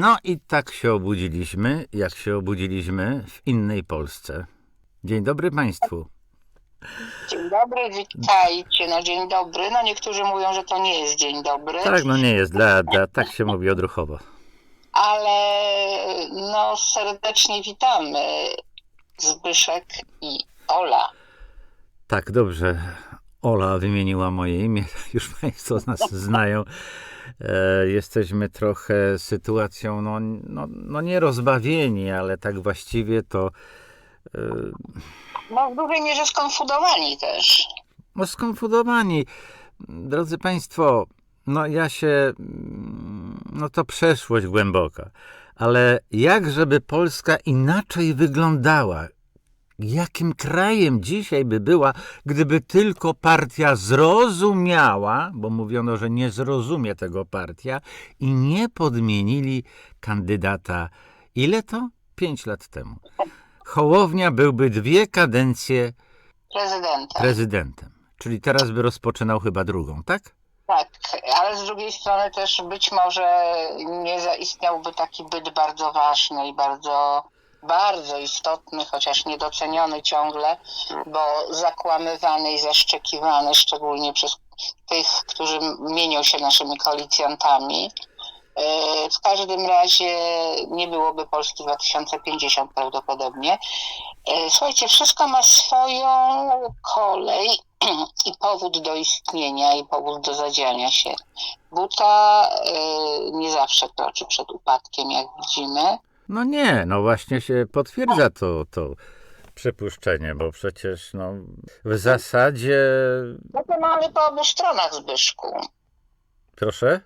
No i tak się obudziliśmy, jak się obudziliśmy w innej Polsce. Dzień dobry Państwu. Dzień dobry, witajcie. No dzień dobry. No niektórzy mówią, że to nie jest dzień dobry, Tak, no nie jest dla, dla tak się mówi odruchowo. ale no serdecznie witamy Zbyszek i Ola. Tak, dobrze. Ola wymieniła moje imię, już Państwo nas znają. E, jesteśmy trochę sytuacją, no, no, no nie rozbawieni, ale tak właściwie to e, No w dużej mierze skonfudowani też. no skonfudowani. Drodzy Państwo, no ja się, no to przeszłość głęboka, ale jak żeby Polska inaczej wyglądała? Jakim krajem dzisiaj by była, gdyby tylko partia zrozumiała, bo mówiono, że nie zrozumie tego partia, i nie podmienili kandydata. Ile to? Pięć lat temu. Hołownia byłby dwie kadencje Prezydenta. prezydentem. Czyli teraz by rozpoczynał chyba drugą, tak? tak, ale z drugiej strony też być może nie zaistniałby taki byt bardzo ważny i bardzo bardzo istotny, chociaż niedoceniony ciągle, bo zakłamywany i zaszczekiwany szczególnie przez tych, którzy mienią się naszymi koalicjantami. E, W każdym razie nie byłoby Polski 2050 prawdopodobnie. E, Słuchajcie, wszystko ma swoją kolej i powód do istnienia i powód do zadziania się. Buta e, nie zawsze kroczy przed upadkiem, jak widzimy. No nie, no właśnie się potwierdza to, to przypuszczenie, bo przecież no, w zasadzie... Butę mamy po obu stronach, Zbyszku. Proszę?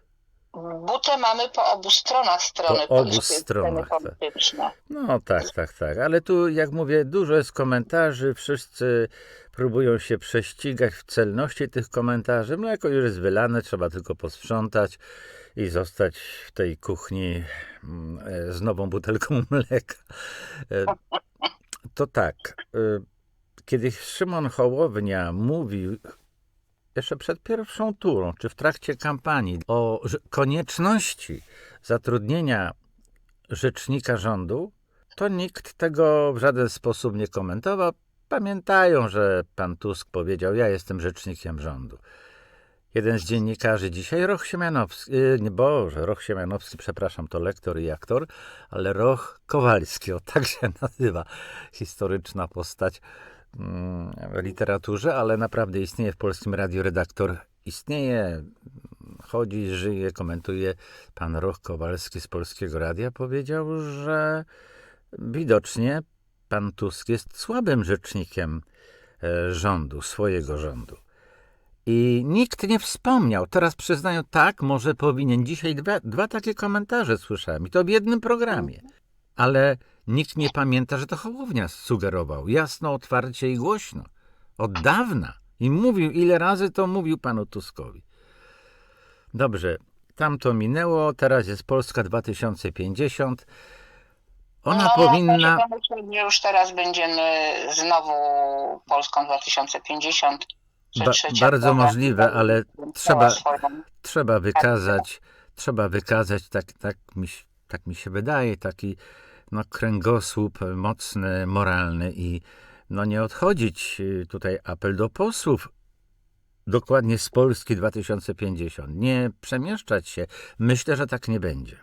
Butę mamy po obu stronach strony Po obu stronach, tak. No tak, tak, tak. Ale tu, jak mówię, dużo jest komentarzy, wszyscy próbują się prześcigać w celności tych komentarzy. Mleko już jest wylane, trzeba tylko posprzątać i zostać w tej kuchni mm, z nową butelką mleka. E, To tak, e, kiedy Szymon Hołownia mówił jeszcze przed pierwszą turą, czy w trakcie kampanii o konieczności zatrudnienia rzecznika rządu, to nikt tego w żaden sposób nie komentował. Pamiętają, że pan Tusk powiedział: Ja jestem rzecznikiem rządu. Jeden z dziennikarzy dzisiaj, Roch Siemianowski, yy, nie Boże, Roch Siemianowski, przepraszam, to lektor i aktor, ale Roch Kowalski, o tak się nazywa, historyczna postać mm, w literaturze, ale naprawdę istnieje w Polskim Radiu redaktor. Istnieje, chodzi, żyje, komentuje. Pan Roch Kowalski z Polskiego Radia powiedział, że widocznie pan Tusk jest słabym rzecznikiem e, rządu, swojego rządu. I nikt nie wspomniał. Teraz przyznają, tak, może powinien. Dzisiaj dwa, dwa takie komentarze słyszałem i to w jednym programie. Ale nikt nie pamięta, że to Hołownia sugerował. Jasno, otwarcie i głośno. Od dawna. I mówił, ile razy to mówił panu Tuskowi. Dobrze, tam to minęło, teraz jest Polska 2050. Ona no, powinna. Myślę, że już teraz będziemy znowu Polską 2050. Ba- bardzo możliwe, ale trzeba- trzeba wykazać, trzeba wykazać, tak, tak, mi, się- tak mi się wydaje, taki no, kręgosłup mocny, moralny i no, nie odchodzić. y, Tutaj apel do posłów, dokładnie z Polski 2050. Nie przemieszczać się. Myślę, że tak nie będzie.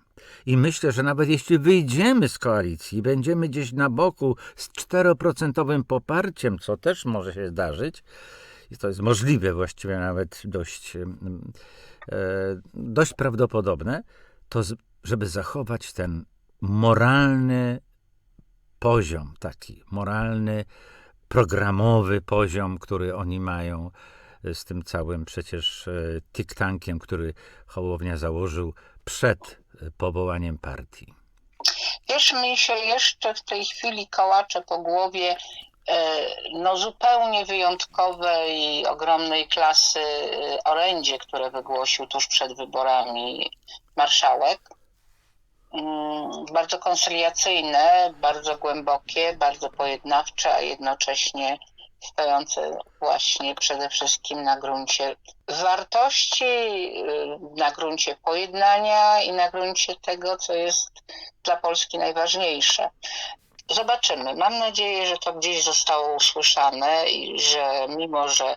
I myślę, że nawet jeśli wyjdziemy z koalicji i będziemy gdzieś na boku z 4% poparciem, co też może się zdarzyć, i to jest możliwe, właściwie nawet dość, e, dość prawdopodobne, to żeby zachować ten moralny poziom, taki moralny, programowy poziom, który oni mają e, z tym całym przecież e, think-tankiem, który Hołownia założył przed powołaniem partii. Wiesz, mi się jeszcze w tej chwili kołacze po głowie no zupełnie wyjątkowej, ogromnej klasy e, orędzie, które wygłosił tuż przed wyborami marszałek. Mm, Bardzo konsyliacyjne, bardzo głębokie, bardzo pojednawcze, a jednocześnie stojące właśnie przede wszystkim na gruncie wartości, y, na gruncie pojednania i na gruncie tego, co jest dla Polski najważniejsze. Zobaczymy. Mam nadzieję, że to gdzieś zostało usłyszane i że mimo, że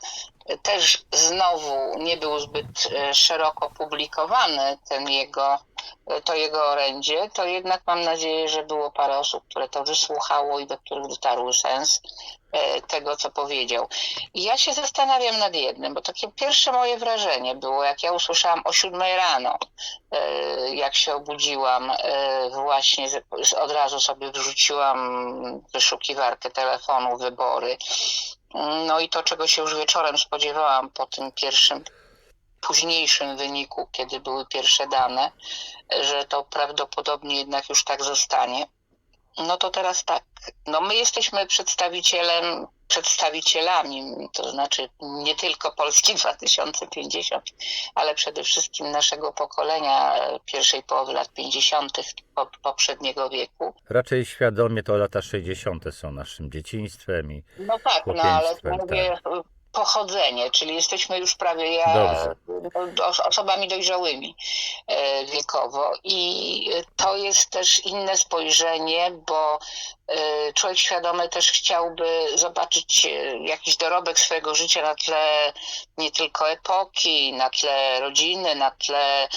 też znowu nie był zbyt e, szeroko publikowany ten jego, to jego orędzie, to jednak mam nadzieję, że było parę osób, które to wysłuchało i do których dotarł sens e, tego, co powiedział. I ja się zastanawiam nad jednym, bo takie pierwsze moje wrażenie było, jak ja usłyszałam o siódmej rano, e, jak się obudziłam, właśnie od razu sobie wrzuciłam wyszukiwarkę telefonu, wybory. No i to, czego się już wieczorem spodziewałam po tym pierwszym, późniejszym wyniku, kiedy były pierwsze dane, że to prawdopodobnie jednak już tak zostanie. No to teraz tak. No my jesteśmy przedstawicielem, przedstawicielami, to znaczy nie tylko Polski 2050, ale przede wszystkim naszego pokolenia pierwszej połowy lat 50. po- poprzedniego wieku. Raczej świadomie to lata 60. są naszym dzieciństwem i No tak, no ale mówię e, pochodzenie, czyli jesteśmy już prawie ja Dobrze. os- osobami dojrzałymi e, wiekowo i e, to jest też inne spojrzenie, bo e, człowiek świadomy też chciałby zobaczyć e, jakiś dorobek swojego życia na tle nie tylko epoki, na tle rodziny, na tle e,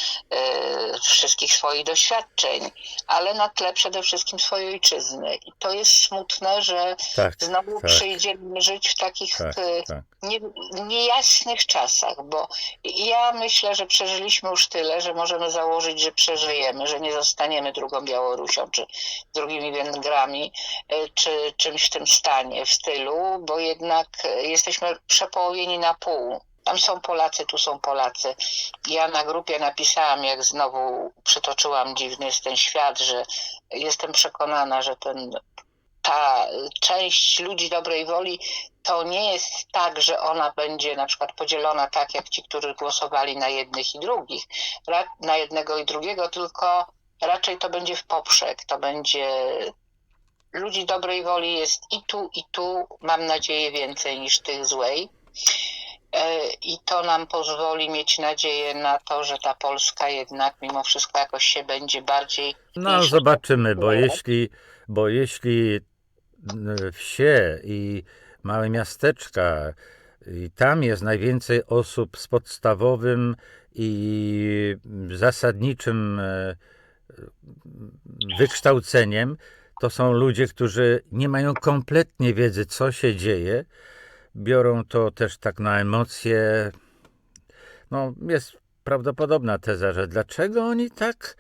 wszystkich swoich doświadczeń, ale na tle przede wszystkim swojej ojczyzny. I to jest smutne, że tak, znowu tak, przyjdziemy żyć w takich tak, e, tak. Nie, niejasnych czasach, bo ja myślę, że przeżyliśmy już tyle, że możemy założyć, że przeżyjemy, że nie zostaniemy drugą Białorusią czy drugimi Węgrami, e, czy czymś w tym stanie, w stylu, bo jednak e, jesteśmy przepołowieni na pół. Tam są Polacy, tu są Polacy. Ja na grupie napisałam, jak znowu przytoczyłam dziwny jest ten świat, że jestem przekonana, że ten, ta część ludzi dobrej woli to nie jest tak, że ona będzie na przykład podzielona tak, jak ci, którzy głosowali na jednych i drugich, na jednego i drugiego, tylko raczej to będzie w poprzek, to będzie ludzi dobrej woli jest i tu, i tu, mam nadzieję, więcej niż tych złej. E, I to nam pozwoli mieć nadzieję na to, że ta Polska jednak mimo wszystko jakoś się będzie bardziej. No zobaczymy, bo jeśli, bo jeśli wsie i małe miasteczka i tam jest najwięcej osób z podstawowym i zasadniczym e, wykształceniem, to są ludzie, którzy nie mają kompletnie wiedzy, co się dzieje. Biorą to też tak na emocje. No, jest prawdopodobna teza, że dlaczego oni tak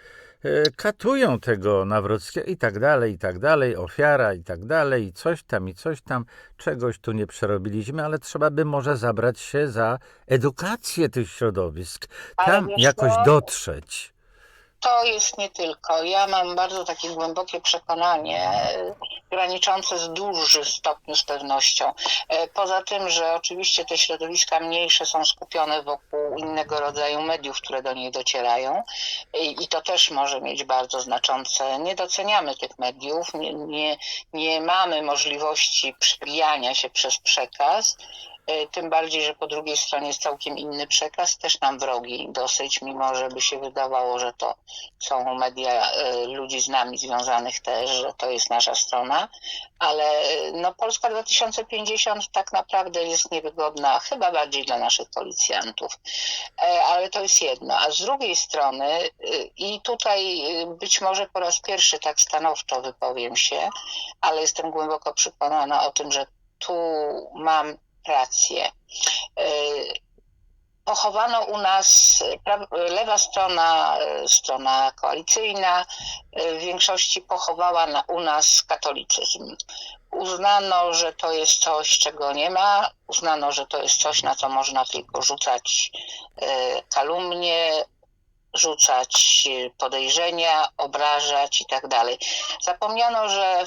katują tego Nawrockiego i tak dalej, i tak dalej, ofiara i tak dalej, i coś tam, i coś tam, czegoś tu nie przerobiliśmy, ale trzeba by może zabrać się za edukację tych środowisk, tam jakoś dotrzeć. To jest nie tylko. Ja mam bardzo takie głębokie przekonanie, e, graniczące z dużym stopniu z pewnością. E, Poza tym, że oczywiście te środowiska mniejsze są skupione wokół innego rodzaju mediów, które do niej docierają i, i to też może mieć bardzo znaczące. Nie doceniamy tych mediów, nie, nie, nie mamy możliwości przebijania się przez przekaz. E, Tym bardziej, że po drugiej stronie jest całkiem inny przekaz, też nam wrogi dosyć, mimo że by się wydawało, że to są media e, ludzi z nami związanych też, że to jest nasza strona, ale e, no, Polska 2050 tak naprawdę jest niewygodna, chyba bardziej dla naszych policjantów. Ale to jest jedno. A z drugiej strony, i tutaj być może po raz pierwszy tak stanowczo wypowiem się, ale jestem głęboko przekonana o tym, że tu mam E, Pochowano u nas pra- lewa strona, e, strona koalicyjna, e, w większości pochowała na, u nas katolicyzm. Uznano, że to jest coś, czego nie ma. Uznano, że to jest coś, na co można tylko rzucać e, kalumnie, rzucać e, podejrzenia, obrażać i tak dalej. Zapomniano, że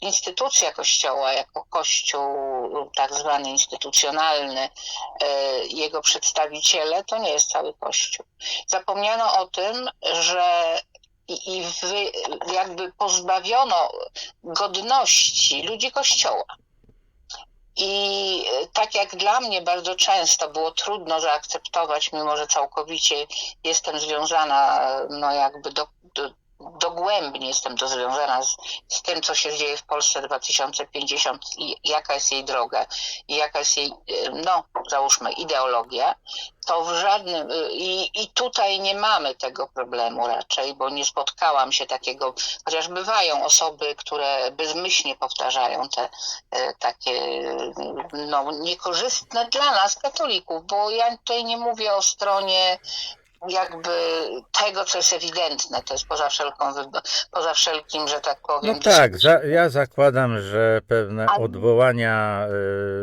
instytucja Kościoła, jako Kościół tak zwany instytucjonalny, e, jego przedstawiciele, to nie jest cały Kościół. Zapomniano o tym, że i, wy, jakby pozbawiono godności ludzi Kościoła. I e, tak jak dla mnie bardzo często było trudno zaakceptować, mimo że całkowicie jestem związana, no jakby do, do, dogłębnie jestem to związana z, z tym, co się dzieje w Polsce 2050 i jaka jest jej droga i jaka jest jej, e, no załóżmy, ideologia, to w żadnym, y, i, i tutaj nie mamy tego problemu raczej, bo nie spotkałam się takiego, chociaż bywają osoby, które bezmyślnie powtarzają te e, takie y, no, niekorzystne dla nas, katolików, bo ja tutaj nie mówię o stronie jakby tego, co jest ewidentne, to jest poza wszelką, poza wszelkim, że tak powiem. No tak, za, ja zakładam, że pewne odwołania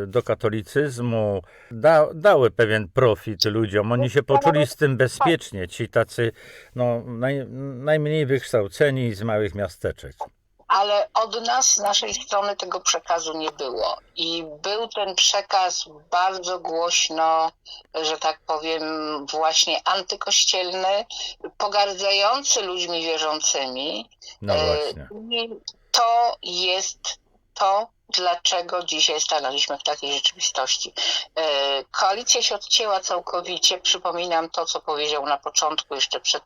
y, do katolicyzmu da, dały pewien profit ludziom. Oni się poczuli z tym bezpiecznie, ci tacy no, naj, najmniej wykształceni z małych miasteczek. Ale od nas, z naszej strony tego przekazu nie było. I był ten przekaz bardzo głośno, że tak powiem, właśnie antykościelny, pogardzający ludźmi wierzącymi. No E, właśnie. I to jest to, dlaczego dzisiaj stanęliśmy w takiej rzeczywistości. E, Koalicja się odcięła całkowicie. Przypominam to, co powiedział na początku, jeszcze przed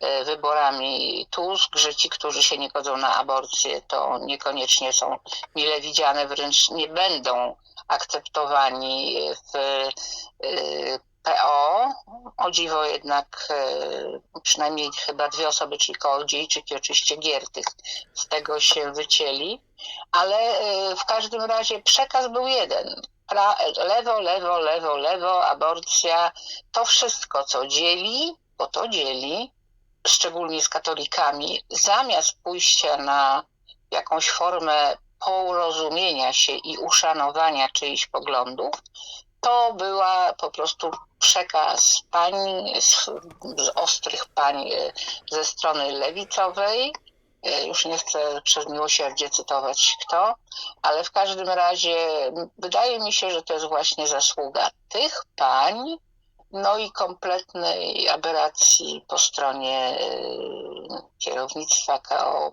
e, wyborami Tusk, że ci, którzy się nie godzą na aborcję, to niekoniecznie są mile widziane, wręcz nie będą akceptowani w e, PO. O dziwo jednak e, przynajmniej chyba dwie osoby, czyli Kołodziejczyk i oczywiście Giertych, z tego się wycięli. Ale e, w każdym razie przekaz był jeden. Pra, lewo, lewo, lewo, lewo, aborcja, to wszystko, co dzieli, bo to dzieli, szczególnie z katolikami, zamiast pójścia na jakąś formę porozumienia się i uszanowania czyichś poglądów, to była po prostu przekaz pań, z, z ostrych pań e, ze strony lewicowej. E, Już nie chcę przez miłosierdzie cytować kto, ale w każdym razie wydaje mi się, że to jest właśnie zasługa tych pań, no i kompletnej aberracji po stronie e, kierownictwa KO.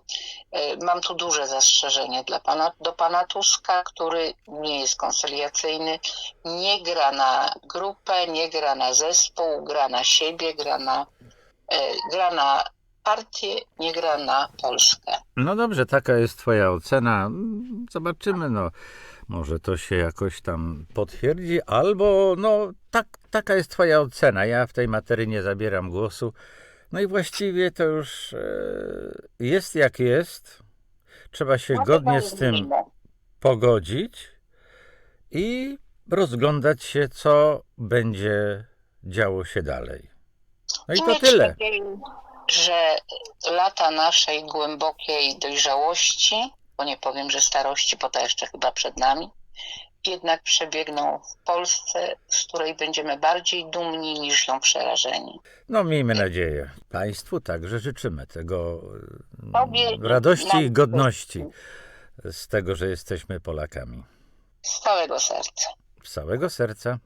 E, Mam tu duże zastrzeżenie dla pana, do pana Tuska, który nie jest konsyliacyjny, nie gra na grupę, nie gra na zespół, gra na siebie, gra na, e, gra na partię, nie gra na Polskę. No dobrze, taka jest Twoja ocena. Zobaczymy, no. Może to się jakoś tam potwierdzi, albo no, tak, taka jest Twoja ocena. Ja w tej materii nie zabieram głosu. No i właściwie to już e, jest jak jest. Trzeba się godnie z tym pogodzić i rozglądać się, co będzie działo się dalej. No i to tyle. że lata naszej głębokiej dojrzałości, bo nie powiem, że starości, bo to jeszcze chyba przed nami, jednak przebiegną w Polsce, z której będziemy bardziej dumni niż ją przerażeni. No, miejmy nadzieję. Państwu także życzymy tego mm, Tobie radości i godności z tego, że jesteśmy Polakami. Z całego serca. Z całego serca.